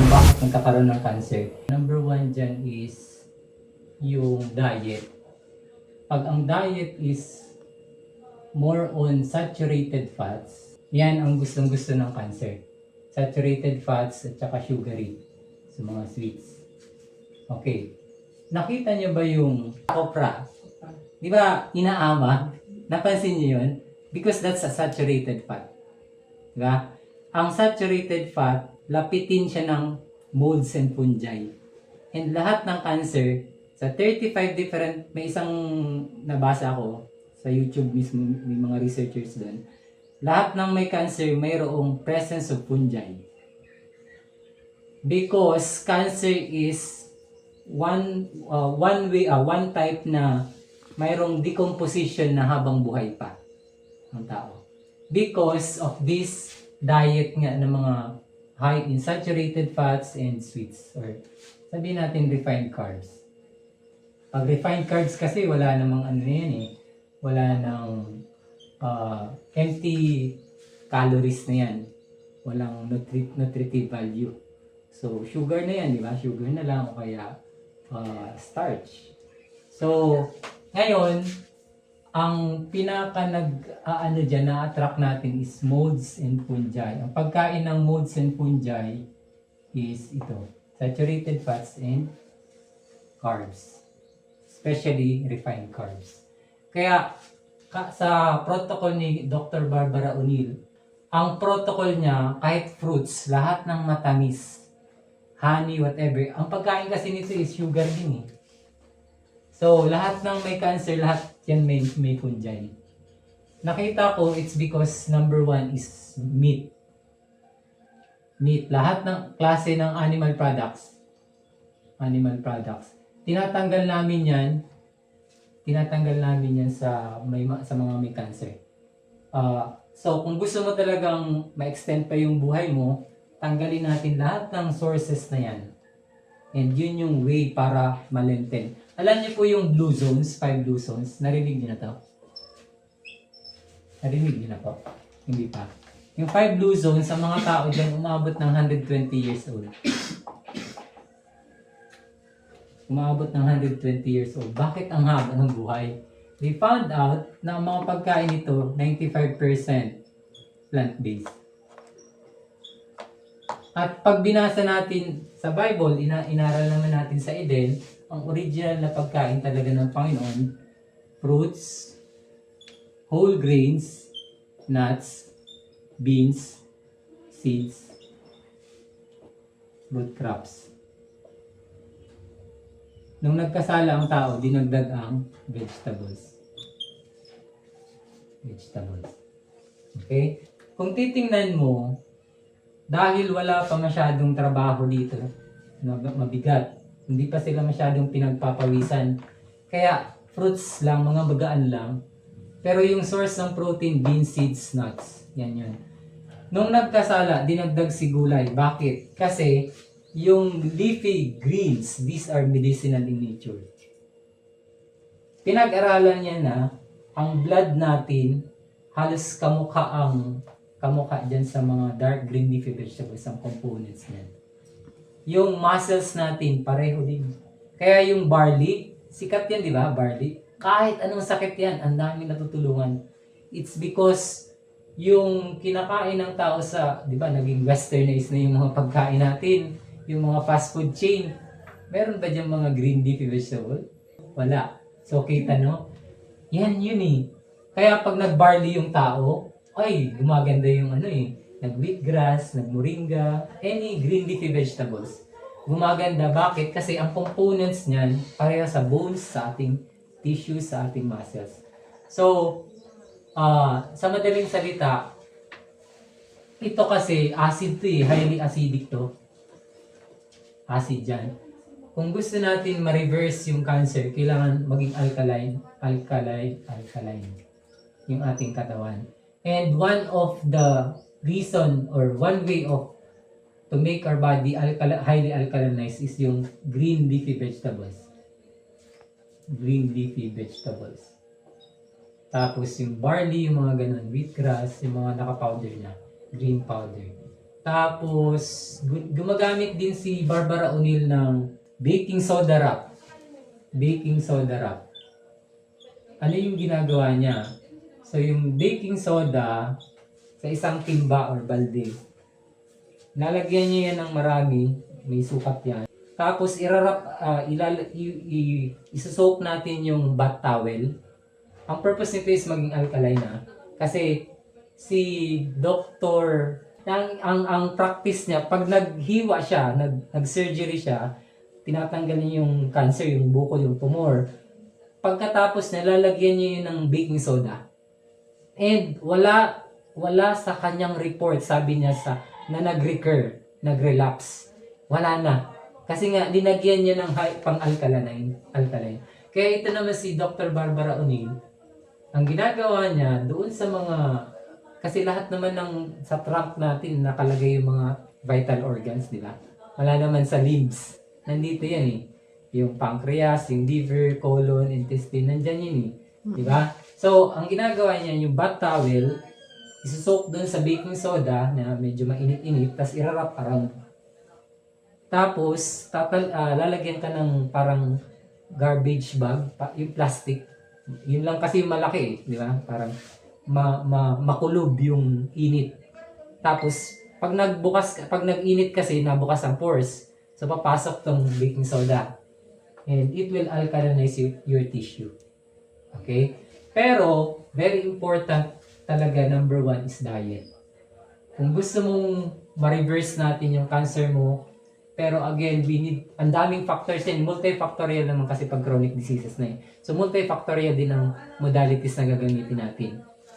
kung bakit nagkakaroon ng cancer. Number one dyan is yung diet. Pag ang diet is more on saturated fats, yan ang gustong gusto ng cancer. Saturated fats at saka sugary sa mga sweets. Okay. Nakita niyo ba yung copra? Di ba inaama? Napansin niyo yun? Because that's a saturated fat. Di ba? Ang saturated fat, lapitin siya ng molds and fungi. And lahat ng cancer, sa 35 different, may isang nabasa ako sa YouTube mismo, may mga researchers doon. Lahat ng may cancer, mayroong presence of fungi. Because cancer is one uh, one way uh, one type na mayroong decomposition na habang buhay pa ang tao. Because of this diet nga ng mga high in saturated fats and sweets or sabihin natin refined carbs. Pag refined carbs kasi wala namang ano yan eh. Wala nang uh, empty calories na yan. Walang nutri- nutritive value. So, sugar na yan, di ba? Sugar na lang o kaya uh, starch. So, ngayon, ang pinaka nag aano diyan na attract natin is molds and fungi. Ang pagkain ng molds and fungi is ito, saturated fats and carbs. Especially refined carbs. Kaya ka, sa protocol ni Dr. Barbara O'Neill, ang protocol niya kahit fruits, lahat ng matamis, honey, whatever. Ang pagkain kasi nito is sugar din eh. So, lahat ng may cancer, lahat yan may, may fungi. Nakita ko, it's because number one is meat. Meat. Lahat ng klase ng animal products. Animal products. Tinatanggal namin yan. Tinatanggal namin yan sa, may, ma- sa mga may cancer. Ah, so, kung gusto mo talagang ma-extend pa yung buhay mo, tanggalin natin lahat ng sources na yan. And yun yung way para malenten. Alam niyo po yung blue zones, five blue zones. Narinig niyo na to? Narinig niyo na po? Hindi pa. Yung five blue zones, sa mga tao dyan, umabot ng 120 years old. Umabot ng 120 years old. Bakit ang haba ng buhay? They found out na ang mga pagkain nito, 95% plant-based. At pag binasa natin sa Bible, ina inaral naman natin sa Eden, ang original na pagkain talaga ng Panginoon, fruits, whole grains, nuts, beans, seeds, root crops. Nung nagkasala ang tao, dinagdag ang vegetables. Vegetables. Okay? Kung titingnan mo, dahil wala pa masyadong trabaho dito, mabigat, hindi pa sila masyadong pinagpapawisan. Kaya, fruits lang, mga bagaan lang. Pero yung source ng protein, beans, seeds, nuts. Yan yun. Nung nagkasala, dinagdag si gulay. Bakit? Kasi, yung leafy greens, these are medicinal in nature. Pinag-aralan niya na, ang blood natin, halos kamukha ang kamukha dyan sa mga dark green leafy vegetables, ang components niyan. Yung muscles natin, pareho din. Kaya yung barley, sikat yan, di ba? Barley. Kahit anong sakit yan, ang dami natutulungan. It's because yung kinakain ng tao sa, di ba, naging westernized na yung mga pagkain natin, yung mga fast food chain. Meron ba dyan mga green leafy vegetable? Wala. So, kita no? Yan yun eh. Kaya pag nag-barley yung tao, ay, gumaganda yung ano eh. Nag-wheatgrass, nag-moringa, any green leafy vegetables. Gumaganda. Bakit? Kasi ang components niyan, pareha sa bones, sa ating tissues, sa ating muscles. So, ah sa madaling salita, ito kasi acid to eh, highly acidic to. Acid yan. Kung gusto natin ma-reverse yung cancer, kailangan maging alkaline, alkaline, alkaline yung ating katawan. And one of the reason or one way of to make our body alkali- highly alkalinized is yung green leafy vegetables. Green leafy vegetables. Tapos yung barley, yung mga ganun, wheatgrass, yung mga naka-powder na, green powder. Tapos, gu- gumagamit din si Barbara O'Neill ng baking soda wrap. Baking soda wrap. Ano yung ginagawa niya? So, yung baking soda sa isang timba or balde, nalagyan niya yan ng marami, may sukat yan. Tapos, irarap, ah, ilal, i- i- isusoak natin yung bath towel. Ang purpose nito is maging alkaline na. Kasi, si Dr. ang, ang, ang practice niya, pag naghiwa siya, nag, nag-surgery siya, tinatanggal niya yung cancer, yung bukol, yung tumor. Pagkatapos, nalalagyan niya yun ng baking soda. And wala wala sa kanyang report, sabi niya sa na nag-recur, nag-relapse. Wala na. Kasi nga, dinagyan niya ng pang-alkaline. Alkaline. Kaya ito naman si Dr. Barbara O'Neill, ang ginagawa niya doon sa mga kasi lahat naman ng sa trunk natin nakalagay yung mga vital organs, di ba? Wala naman sa limbs. Nandito yan eh. Yung pancreas, yung liver, colon, intestine, nandyan yun eh. Di ba? So, ang ginagawa niya, yung bath towel, isusok doon sa baking soda na medyo mainit-init, tapos irarap around. Tapos, tatal, ah, lalagyan ka ng parang garbage bag, pa, yung plastic. Yun lang kasi malaki eh, di ba? Parang ma, ma, makulob yung init. Tapos, pag nagbukas, pag nag-init kasi, nabukas ang pores. So, papasok tong baking soda. And it will alkalinize your tissue. Okay? Pero, very important talaga, number one is diet. Kung gusto mong ma-reverse natin yung cancer mo, pero again, we need, ang daming factors yan, multifactorial naman kasi pag chronic diseases na eh. So, multifactorial din ang modalities na gagamitin natin.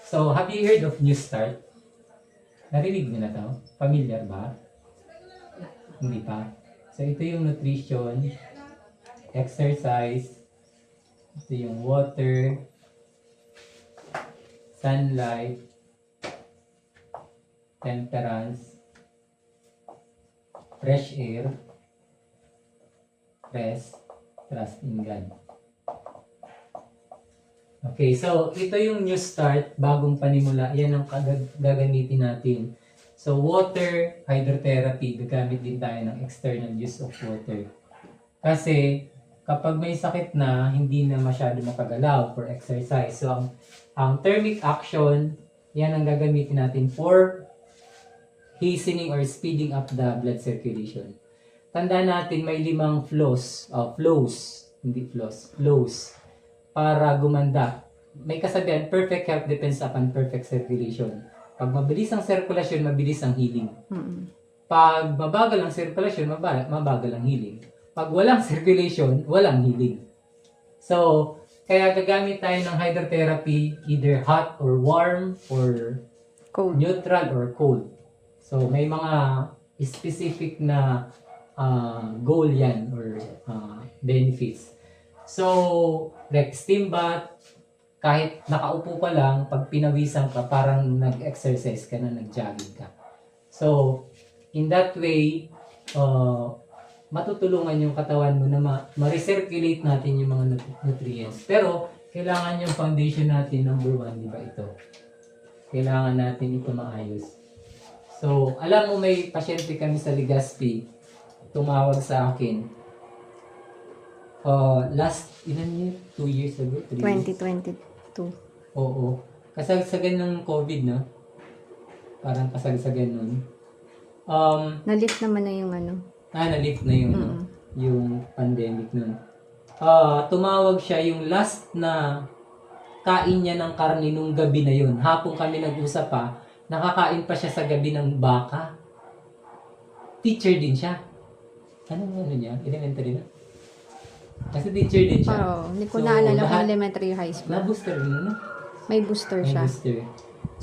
So, have you heard of New Start? Narinig mo na to? Familiar ba? Hindi pa. So, ito yung nutrition, exercise, ito yung water, sunlight, temperance, fresh air, rest, trust in God. Okay, so ito yung new start, bagong panimula. Yan ang gagamitin natin. So water hydrotherapy, gagamit din tayo ng external use of water. Kasi kapag may sakit na, hindi na masyado makagalaw for exercise. So ang, ang thermic action, yan ang gagamitin natin for hastening or speeding up the blood circulation. Tandaan natin may limang flows, uh, flows, hindi flows, flows para gumanda. May kasabihan, perfect health depends upon perfect circulation. Pag mabilis ang sirkulasyon, mabilis ang healing. Mm. Pag mabagal ang sirkulasyon, maba- mabagal ang healing. Pag walang circulation, walang healing. So, kaya gagamit tayo ng hydrotherapy, either hot or warm or Cold. neutral or cold. So, may mga specific na ah, goal yan or ah, benefits. So, like steam bath, kahit nakaupo ka lang, pag pinawisan ka, parang nag-exercise ka na, nag-jogging ka. So, in that way, uh, matutulungan yung katawan mo na ma- ma-recirculate natin yung mga nut- nutrients. Pero, kailangan yung foundation natin, number one, di ba ito? Kailangan natin ito maayos. So, alam mo may pasyente kami sa Legazpi, tumawag sa akin. Uh, last, ilan year? Two years ago? Three years? 2022. Oo. Kasagsagan ng COVID, no? Parang kasagsagan nun. Um, Nalit naman na yung ano. Ah, na-lift na yung, Mm. yung pandemic nun. Ah, tumawag siya yung last na kain niya ng karne nung gabi na yun. Hapon kami nag-usap pa, nakakain pa siya sa gabi ng baka. Teacher din siya. Anong ano niya? Elementary na? Kasi teacher din siya. Oo, hindi ko So, naalala kung elementary high school. Na-booster din, ano? May booster May siya. booster.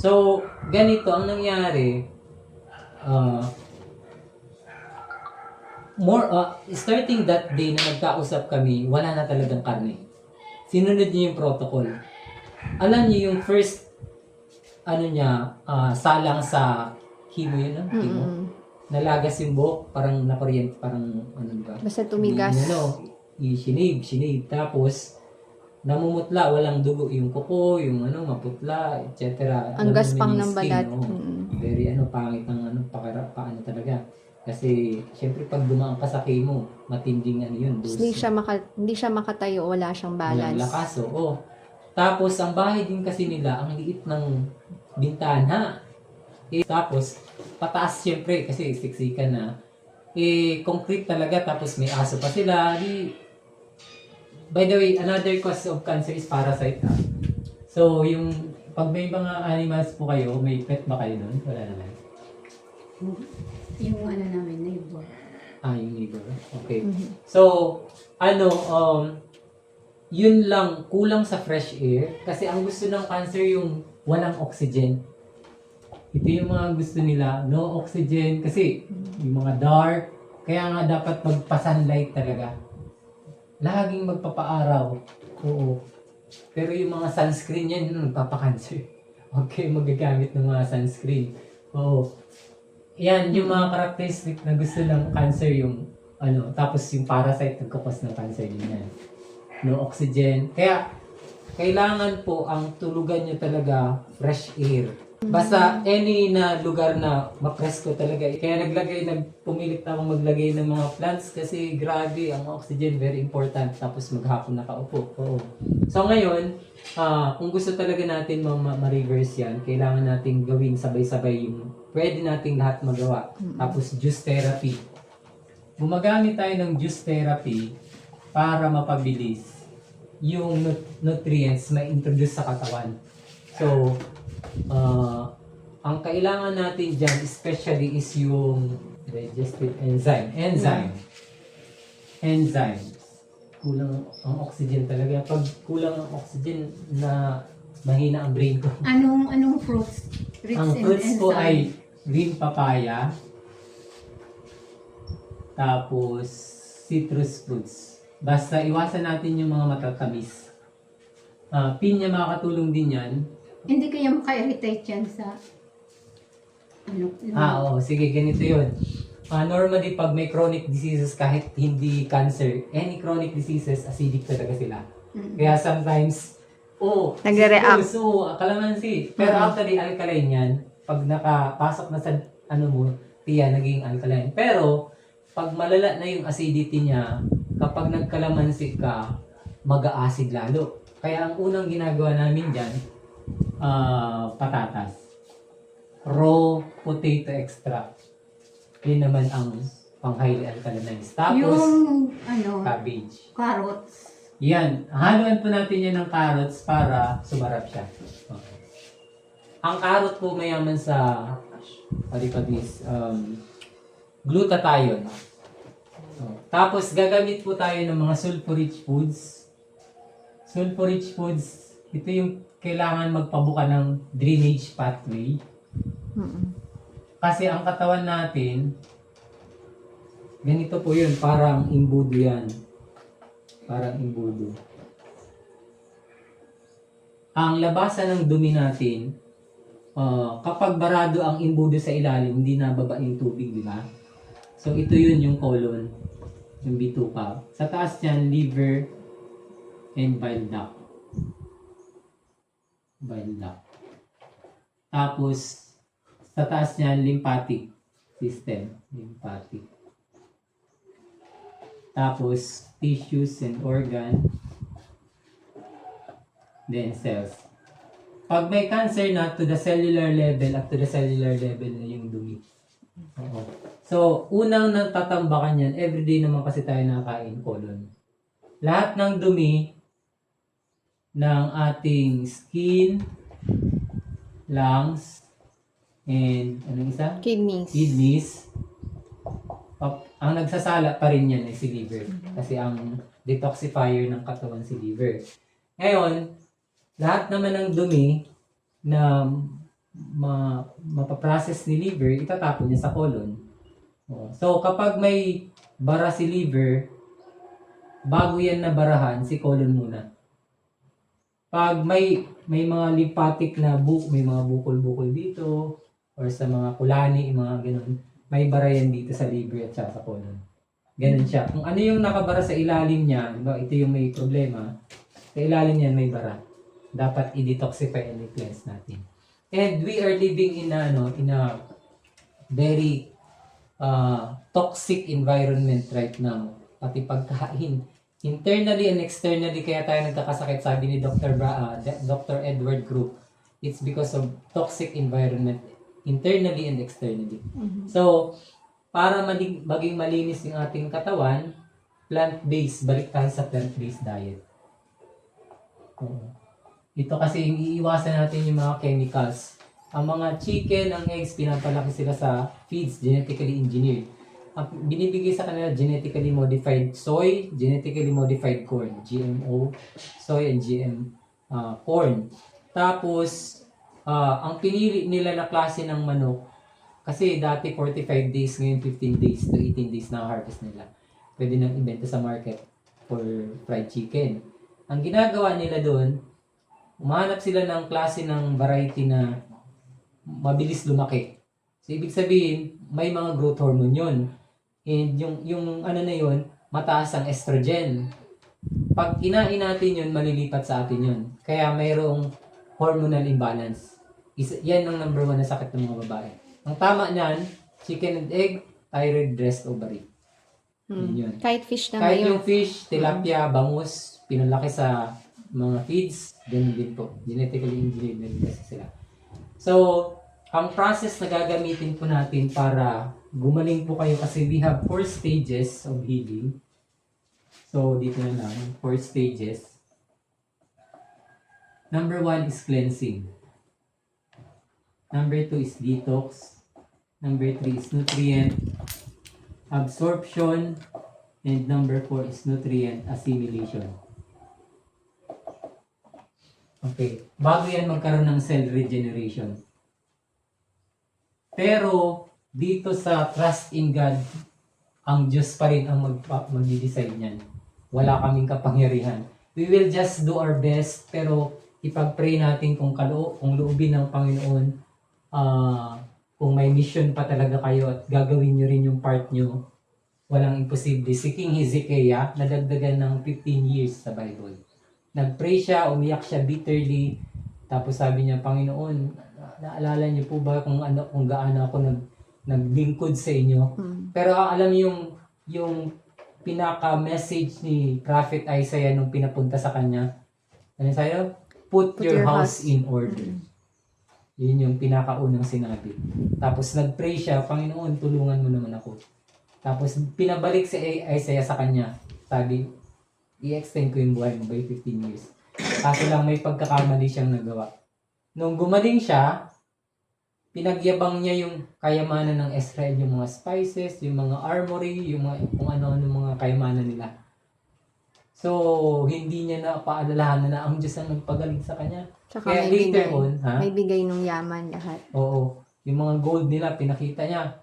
So, ganito ang nangyari. Uh, more, uh, starting that day na nagkausap kami, wala na talagang karne. Sinunod niya yung protocol. Alam niyo yung first, ano niya, ah, salang sa chemo yun, no? Chemo. Mm-mm. Nalagas yung buhok, parang nakuryente, parang ano ba? Basta tumigas. Hindi, ano, i-shinave, shinave. Tapos, namumutla, walang dugo yung kuko, yung ano, maputla, etc. Ang gaspang ng yung balat. oo. Mm. very ano, pangit ang ano, pakara, paano talaga. Kasi, syempre pag dumaan ka sa chemo, matinding ano yun. Dose. Hindi siya, maka, hindi siya makatayo, wala siyang Walang balance. lakas, oo. Tapos, ang bahay din kasi nila, ang liit ng bintana. Eh, tapos, pataas syempre, kasi siksikan na. Eh, concrete talaga, tapos may aso pa sila. Di, by the way, another cause of cancer is parasite. Ha? So, yung, pag may mga animals po kayo, may pet ba kayo nun? Wala naman. Yung ano namin, neighbor. Ah, yung neighbor. Okay. Mhm. So, ano, um, yun lang, kulang sa fresh air. Kasi ang gusto ng cancer yung walang oxygen. Ito yung mga gusto nila, no oxygen. Kasi yung mga dark, kaya nga dapat magpa-sunlight talaga. Laging magpapaaraw. Oo. Pero yung mga sunscreen yan, yun nagpapakancer. Okay, magagamit ng mga sunscreen. Oo. Yan, yung mga characteristic na gusto ng cancer yung ano, tapos yung parasite nagkakos ng cancer din yan. No oxygen. Kaya, kailangan po ang tulugan nyo talaga fresh air. Basta any na lugar na mapresko talaga. Kaya naglagay, nagpumilit akong maglagay ng mga plants kasi grabe, ang oxygen very important. Tapos maghapon nakaupo. Oo. So ngayon, ah, kung gusto talaga natin ma- ma- ma-reverse yan, kailangan natin gawin sabay-sabay yung pwede nating lahat magawa. Tapos juice therapy. Gumagamit tayo ng juice therapy para mapabilis yung nut- nutrients ma-introduce sa katawan. So, ah, ang kailangan natin dyan especially is yung digestive enzyme. Enzyme. Enzymes. Kulang ang oxygen talaga. Pag kulang ang oxygen na mahina ang brain ko. Anong anong fruits? Rich Ang fruits ko enzyme? ay green papaya, tapos citrus fruits. Basta iwasan natin yung mga matatamis. Ah, pinya makakatulong din yan. Hindi kaya maka-irritate yan sa ano? Ah, oo. Sige, ganito yun. Ah, normally, pag may chronic diseases, kahit hindi cancer, any chronic diseases, acidic talaga sila. Mm. Kaya sometimes, oh, Nagre-react. citrus, oh, calamansi. Pero Mhm. actually, alkaline yan. Pag nakapasok na sa, ano mo, tiya, naging alkaline. Pero, pag malala na yung acidity niya, kapag nagkalamansi ka, mag-acid lalo. Kaya ang unang ginagawa namin dyan, ah, patatas. Raw potato extract. Yun naman ang pang highly alkalinized. Tapos, yung ano, cabbage. carrots. Yan. Haluan po natin yan ng carrots para sumarap siya. Okay. Ang carrot po mayaman sa palipadis, um, glutathione. So, tapos gagamit po tayo ng mga sulfur-rich foods. Sulfur-rich foods, ito yung kailangan magpabuka ng drainage pathway. Mm-mm. Kasi ang katawan natin, ganito po yun, parang imbudo yan. Parang imbudo. Ang labasan ng dumi natin, ah, kapag barado ang imbudo sa ilalim, hindi nababa yung tubig, di ba? So ito yun yung colon, yung bituka. Sa taas niyan, liver and bile duct. Bile duct. Tapos, sa taas niyan, lymphatic system. Lymphatic. Tapos, tissues and organ. Then, cells. Pag may cancer na, to the cellular level at to the cellular level na yung dumi. Oo. So, unang natatambakan yan, everyday naman kasi tayo nakakain colon. Lahat ng dumi ng ating skin, lungs, and anong isa? Kidneys. kidneys, pap- ang nagsasala pa rin yan ay si liver. Kasi ang detoxifier ng katawan si liver. Ngayon, lahat naman ng dumi na ma mapaprocess ni liver, itatapon niya sa colon. So, kapag may bara si liver, bago yan nabarahan, si colon muna. Pag may may mga lymphatic na bu may mga bukol-bukol dito, or sa mga kulani, mga ganun, may bara yan dito sa liver at sa colon. Ganun siya. Kung ano yung nakabara sa ilalim niya, ito yung may problema, sa ilalim niyan may bara. Dapat i-detoxify and i-cleanse natin. And we are living in a, ano, in a very uh, toxic environment right now. Pati pagkain. Internally and externally, kaya tayo nagkakasakit, sabi ni Dr. Bra, uh, Dr. Edward Group. It's because of toxic environment internally and externally. So, para maging, maging malinis yung ating katawan, plant-based, balik tayo sa plant-based diet. Oo. Ito kasi iiwasan natin yung mga chemicals. Ang mga chicken, ang eggs, pinapalaki sila sa feeds, genetically engineered. Ang binibigay sa kanila, genetically modified soy, genetically modified corn, GMO, soy and GM uh, corn. Tapos, ah, ang pinili nila na klase ng manok, kasi dati 45 days, ngayon 15 days to 18 days na harvest nila. Pwede nang ibenta sa market for fried chicken. Ang ginagawa nila doon, umahanap sila ng klase ng variety na mabilis lumaki. So, ibig sabihin, may mga growth hormone yun. And yung, yung ano na yun, mataas ang estrogen. Pag kinain natin yun, malilipat sa atin yun. Kaya mayroong hormonal imbalance. Isa, yan ang number one na sakit ng mga babae. Ang tama niyan, chicken and egg, thyroid, breast, ovary. Yun yun. Kahit fish na Kahit ngayon. yung fish, tilapia, bangus, pinalaki sa mga feeds, ganun din po. Genetically engineered rin kasi sila. So, ang process na gagamitin po natin para gumaling po kayo kasi we have four stages of healing. So, dito na lang, four stages. Number one is cleansing. Number two is detox. Number three is nutrient absorption. And number four is nutrient assimilation. Okay. Bago yan magkaroon ng cell regeneration. Pero, dito sa trust in God, ang Diyos pa rin ang mag mag-decide niyan. Wala kaming kapangyarihan. We will just do our best, pero ipag-pray natin kung kaloo, kung loobin ng Panginoon, ah, kung may mission pa talaga kayo at gagawin nyo rin yung part nyo, walang imposible. Si King Hezekiah, nadagdagan ng 15 years sa Bible. Nag-pray siya, umiyak siya bitterly, tapos sabi niya, Panginoon, naalala niyo po ba kung ano kung gaano ako nag naglingkod sa inyo? Mm. Pero ang alam yung yung pinaka-message ni Prophet Isaiah nung pinapunta sa kanya. Ano sa'yo? Put, Put your, your house, house- in order. Yun yung pinakaunang sinabi. Tapos nag-pray siya, Panginoon, tulungan mo naman ako. Tapos pinabalik si Isaiah sa kanya. Sabi, i-extend ko yung buhay mo by 15 years. Kaso lang may pagkakamali siyang nagawa. Nung gumaling siya, pinagyabang niya yung kayamanan ng Israel, yung mga spices, yung mga armory, yung mga, kung ano-ano mga kayamanan nila. So, hindi niya na paalalahan na ang Diyos ang nagpagaling sa kanya. Tsaka Kaya may later bigay. on, ha? May bigay ng yaman lahat. Oo. Yung mga gold nila, pinakita niya.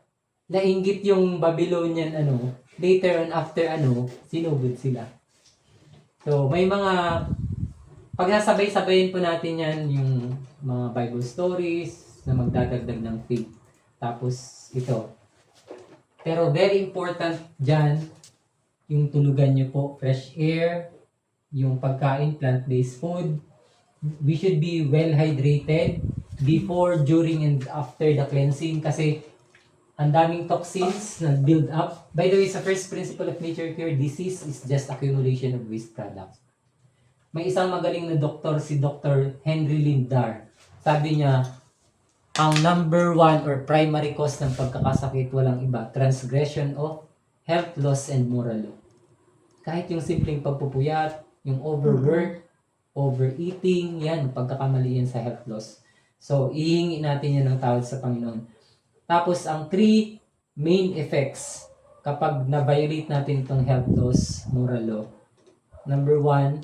Nainggit yung Babylonian, ano, later on, after ano, sinugod sila. So, may mga, pag nasabay-sabayin po natin yan, yung mga Bible stories na magdadagdag ng faith. Tapos, ito. Pero very important dyan, yung tulugan nyo po, fresh air, yung pagkain, plant-based food, we should be well hydrated before, during, and after the cleansing kasi ang daming toxins na build up. By the way, sa first principle of nature cure, disease is just accumulation of waste products. May isang magaling na doktor, si Dr. Henry Lindar. Sabi niya, ang number one or primary cause ng pagkakasakit walang iba, transgression of health loss and moral law. Kahit yung simpleng pagpupuyat, yung overwork, overeating, yan, pagkakamali yan sa health loss. So, ihingi natin yan ng tawad sa Panginoon. Tapos, ang three main effects kapag na-violate natin itong health loss, moral law. Number one,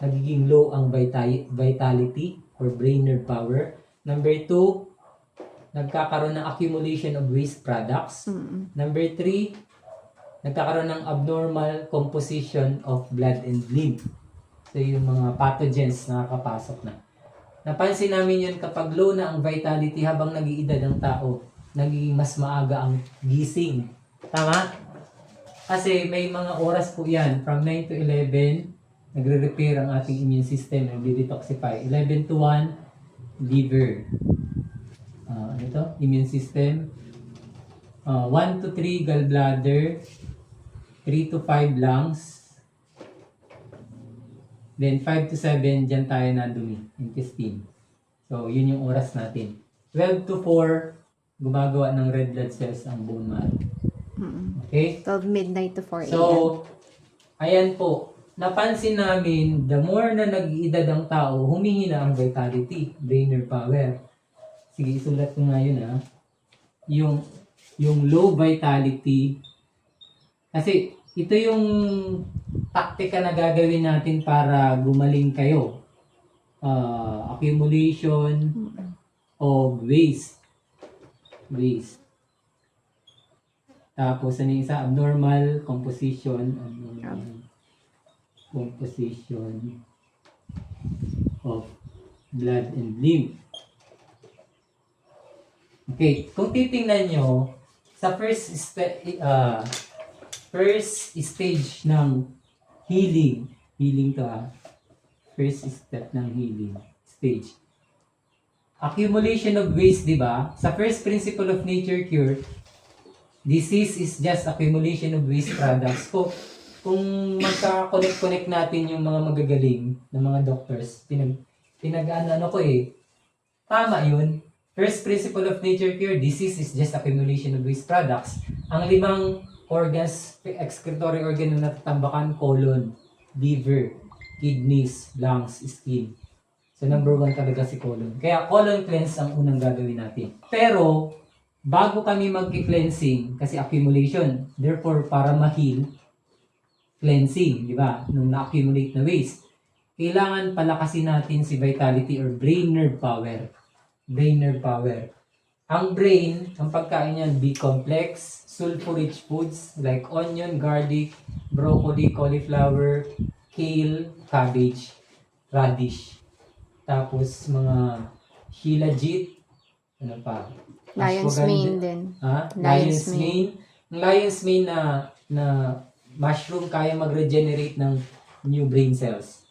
nagiging low ang vita- vitality or brain nerve power. Number two, nagkakaroon ng accumulation of waste products. Mm. Number three, nagkakaroon ng abnormal composition of blood and lymph. So, yung mga pathogens na nakakapasok na. Napansin namin yun kapag low na ang vitality habang nag-iidad ng tao, nagiging mas maaga ang gising. Tama? Kasi may mga oras po yan, from 9 to 11, nagre-repair ang ating immune system, nagde-detoxify. 11 to 1, liver. ah, ano ito? Immune system. 1 to 3 gallbladder. 3 to 5 lungs. Then 5 to 7, dyan tayo na dumi, intestine. So, yun yung oras natin. 12 to 4, gumagawa ng red blood cells ang bone marrow. Mm-mm. Okay? 12 midnight to 4 a.m. So, ayan po. Napansin namin, the more na nag-iedad ang tao, humihina ang vitality, brainer power. Sige, isulat ko nga yun ha. Yung, yung low vitality, kasi ito yung taktika na gagawin natin para gumaling kayo. Ah, accumulation of waste. Waste. Tapos, ano yung isa? Abnormal composition. Abnormal composition of blood and lymph. Okay, kung titingnan nyo, sa first uh, first stage ng healing, healing to ah, first step ng healing stage. Accumulation of waste, di ba? Sa first principle of nature cure, disease is just accumulation of waste products. Kung, kung magka-connect-connect natin yung mga magagaling ng mga doctors, pinag, pinag ano, ano ko eh, tama yun. First principle of nature cure, disease is just accumulation of waste products. Ang limang organs, excretory organ na natatambakan, colon, liver, kidneys, lungs, skin. So number one talaga si colon. Kaya colon cleanse ang unang gagawin natin. Pero, bago kami mag-cleansing, kasi accumulation, therefore para ma-heal, cleansing, di ba? Nung na-accumulate na waste. Kailangan palakasin natin si vitality or brain nerve power. Brain nerve power. Ang brain, ang pagkain niyan, B-complex, sulfur-rich foods like onion, garlic, broccoli, cauliflower, kale, cabbage, radish. Tapos mga shilajit, ano pa? Lion's Ashwagandha. mane din. Ha? Lion's Lion's mane. Ang lion's mane na, na mushroom kaya mag-regenerate ng new brain cells.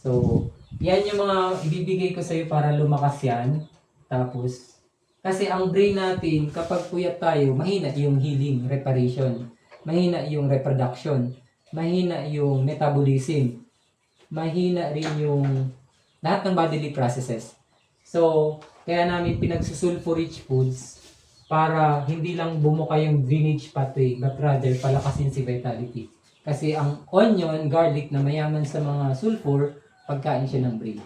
So, yan yung mga ibibigay ko sa'yo para lumakas yan. Tapos, kasi ang brain natin, kapag puyat tayo, mahina yung healing, reparation. Mahina yung reproduction. Mahina yung metabolism. Mahina rin yung lahat ng bodily processes. So, kaya namin pinagsusulfur-rich foods para hindi lang bumuka yung drainage pathway but rather palakasin si vitality. Kasi ang onion, garlic na mayaman sa mga sulfur, pagkain siya ng brain.